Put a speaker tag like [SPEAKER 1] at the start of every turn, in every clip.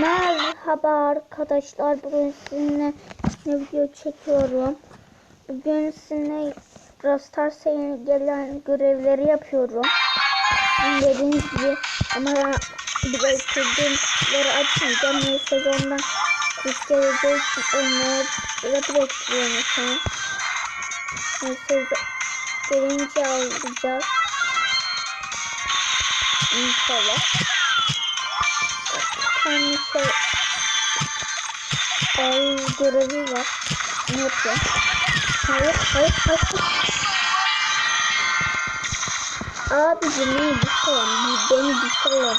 [SPEAKER 1] Merhaba arkadaşlar. Bugün sizinle ne video çekiyorum. Bugün sizinle Brawl Stars'a yeni gelen görevleri yapıyorum. Dediğiniz gibi ama biriktirdiğimleri açmayacağım. Yeni sezondan kuş geleceği için onları biriktiriyorum şu an. Yeni sezon gelince alacağız. İnşallah. Tane şey ay görevi var. Ne yapacağım? Hayır, hayır, hayır. Abicim beni bir salın. Beni bir salın.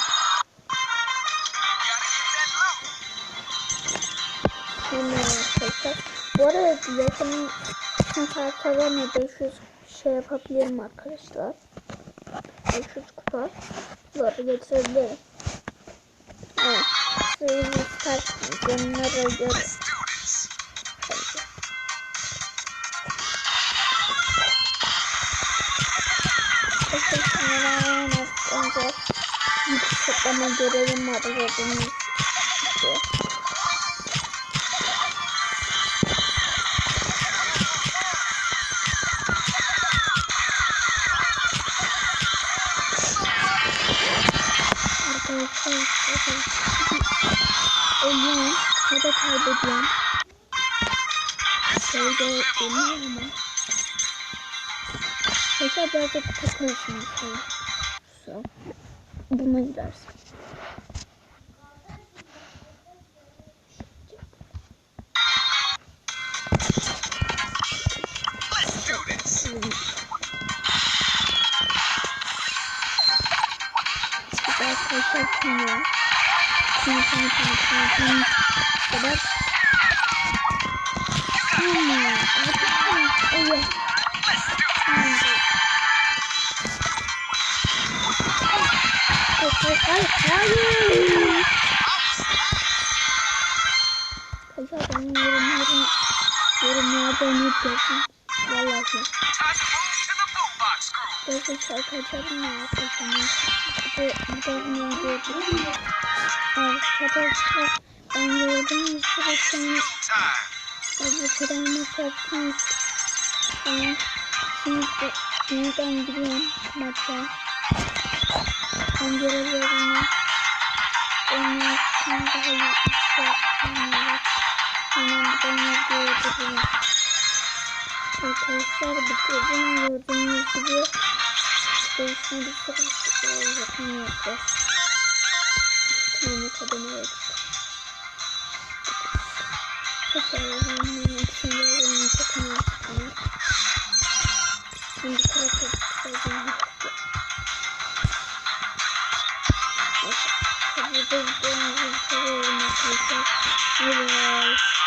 [SPEAKER 1] Hemen arkadaşlar. Bu arada yakın kartlarına 500 şey yapabilirim arkadaşlar. 500 kupa. Doğru getirebilirim. Evet. Suyunu isterseniz onlara göre. Teşekkürler. Önce bir toplama görevim var gördüğünüz gibi. Arkadaşlar, ölüyorum ya da kaybediyorum. Şeyde ölüyorum ama. Mesela birazcık takılıyorsunuz. So. Buna gidersin.
[SPEAKER 2] Let's do this.
[SPEAKER 1] Bir Kimya, kimya, kimya, kimya, kimya. Kadar. Abi, kimya. Evet. Hayır, hayır, hayır. Kaçar ben yorumlarım, yorumlarda unutuyorsun. Vallahi. Gözü şarkı açarım ya. Bir de bir de hemen gördüm. Arkadaşlar ben gördüm sırasını bu kadar yaptınız. Ben şimdi yeniden gidiyorum maça. Ben görevlerimi onun için daha iyi iş yapmıyorum. Hemen bir tane gördüm. Arkadaşlar bitirdim gördüğünüz gibi. Değişim bir sürü yakın yapacağız. İki tane kademe yapacağız. Şimdi karakter çıkardım. Burada videomuzu seviyorum arkadaşlar. Bye bye.